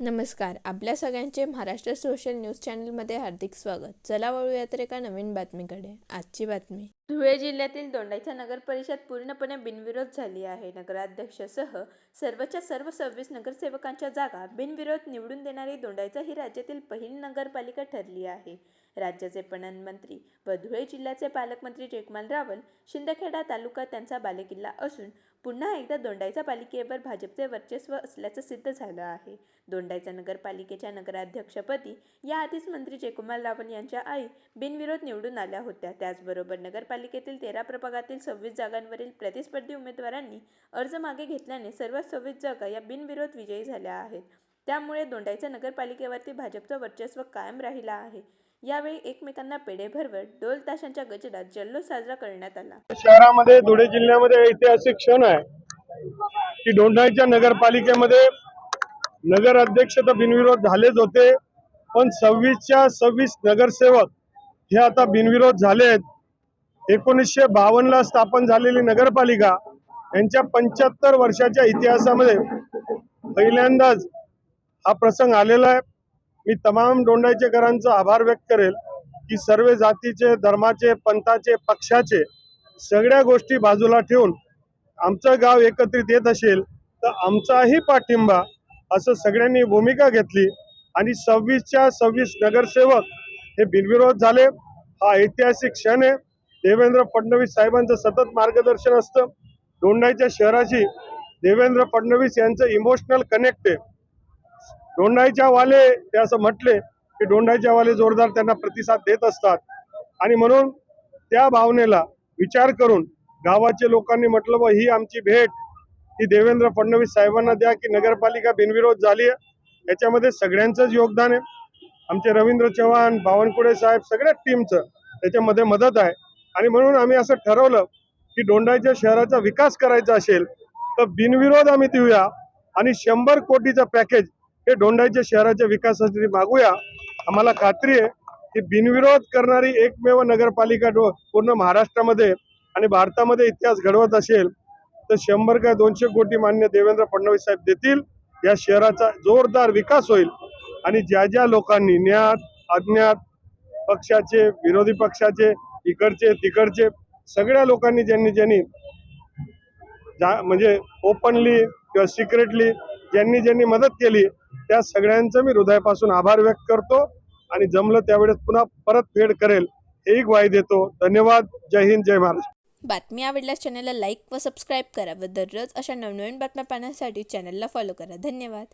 नमस्कार. आपल्या सगळ्यांचे महाराष्ट्र सोशल न्यूज चॅनलमध्ये हार्दिक स्वागत. चला वळूया तर एका नवीन बातमीकडे. आजची बातमी. धुळे जिल्ह्यातील दोंडाईचा नगर परिषद पूर्णपणे बिनविरोध झाली आहे. नगराध्यक्षसह सर्वच्या सर्व सव्वीस नगरसेवकांच्या जागा बिनविरोध निवडून देणारी दोंडाईचा ही राज्यातील पहिली नगरपालिका ठरली आहे. राज्याचे पणन मंत्री व धुळे जिल्ह्याचे पालकमंत्री जयकुमार रावल शिंदखेडा तालुका त्यांचा बालेकिल्ला असून पुन्हा एकदा दोंडाईचा पालिकेवर भाजपचे वर्चस्व असल्याचं सिद्ध झालं आहे. दोंडाईचा नगरपालिकेच्या नगराध्यक्षपदी याआधीच मंत्री जयकुमार रावल यांच्या आई बिनविरोध निवडून आल्या होत्या. त्याचबरोबर नगरपालिकेतील तेरा प्रभागातील सव्वीस जागांवरील प्रतिस्पर्धी उमेदवारांनी अर्ज मागे घेतल्याने सर्व सव्वीस जागा या बिनविरोध विजयी झाल्या आहेत. त्यामुळे दोंडाईच्या नगरपालिकेवरती भाजपचं वर्चस्व कायम राहिलं आहे. यावेळी एकमेकांना पेढे भरवत ढोल ताशांच्या गजरात जल्लोष साजरा करण्यात आला. शहरामध्ये धुळे जिल्ह्यामध्ये ऐतिहासिक क्षण आहे. की दोंडाईच्या नगरपालिकेमध्ये नगर अध्यक्ष तर बिनविरोध झालेच होते. पण सव्वीसच्या सव्वीस नगरसेवक हे आता बिनविरोध झाले आहेत एकोणीसशे बावन्नला स्थापन झालेली नगरपालिका यांच्या पंच्याहत्तर वर्षाच्या इतिहासामध्ये पहिल्यांदाच हा प्रसंग आलेला आहे. मी तमाम दोंडाईचेकरांचा आभार व्यक्त करेल की सर्व जातीचे धर्माचे पंथाचे पक्षाचे सगळ्या गोष्टी बाजूला ठेवून आमचं गाव एकत्रित येत असेल तर आमचाही पाठिंबा असं सगळ्यांनी भूमिका घेतली आणि सव्वीसच्या सव्वीस नगरसेवक हे बिनविरोध झाले. हा ऐतिहासिक क्षण आहे. देवेंद्र फडणवीस साहेबांचं सतत मार्गदर्शन असतं. दोंडाईच्या शहराशी देवेंद्र फडणवीस यांचं इमोशनल कनेक्ट आहे. डोंडाईच्या वाले ते असं म्हटले की डोंडाईच्या वाले जोरदार त्यांना प्रतिसाद देत असतात. आणि म्हणून त्या भावनेला विचार करून गावाचे लोकांनी म्हटलं व ही आमची भेट ही देवेंद्र फडणवीस साहेबांना द्या की नगरपालिका बिनविरोध झाली आहे. याच्यामध्ये सगळ्यांचंच योगदान आहे. आमचे रवींद्र चव्हाण बावनकुळे साहेब सगळ्या टीमचं त्याच्यामध्ये मदत आहे. आणि म्हणून आम्ही असं ठरवलं की डोंडाईच्या शहराचा विकास करायचा असेल तर बिनविरोध आम्ही देऊया. आणि शंभर कोटीचं पॅकेज हे दोंडाईच्या शहराच्या विकासासाठी मागूया. आम्हाला खात्री आहे की बिनविरोध करणारी एकमेव नगरपालिका डो- पूर्ण महाराष्ट्रामध्ये आणि भारतामध्ये इतिहास घडवत असेल तर शंभर काय दोनशे कोटी मान्य देवेंद्र फडणवीस साहेब देतील. या शहराचा जोरदार विकास होईल. आणि ज्या ज्या लोकांनी ज्ञात अज्ञात पक्षाचे विरोधी पक्षाचे इकडचे तिकडचे सगळ्या लोकांनी ज्यांनी ज्यांनी जा म्हणजे ओपनली किंवा सिक्रेटली ज्यांनी ज्यांनी मदत केली त्या सगळ्यांचं मी हृदयापासून आभार व्यक्त करतो आणि जमलं त्यावेळेस पुन्हा परत फेड करेल एक वाय देतो. धन्यवाद. जय हिंद जय महाराष्ट्र. बातमी आवडल्यास चॅनलला लाईक व सबस्क्राईब करा व दररोज अशा नवनवीन बातम्या पाहण्यासाठी चॅनलला फॉलो करा. धन्यवाद.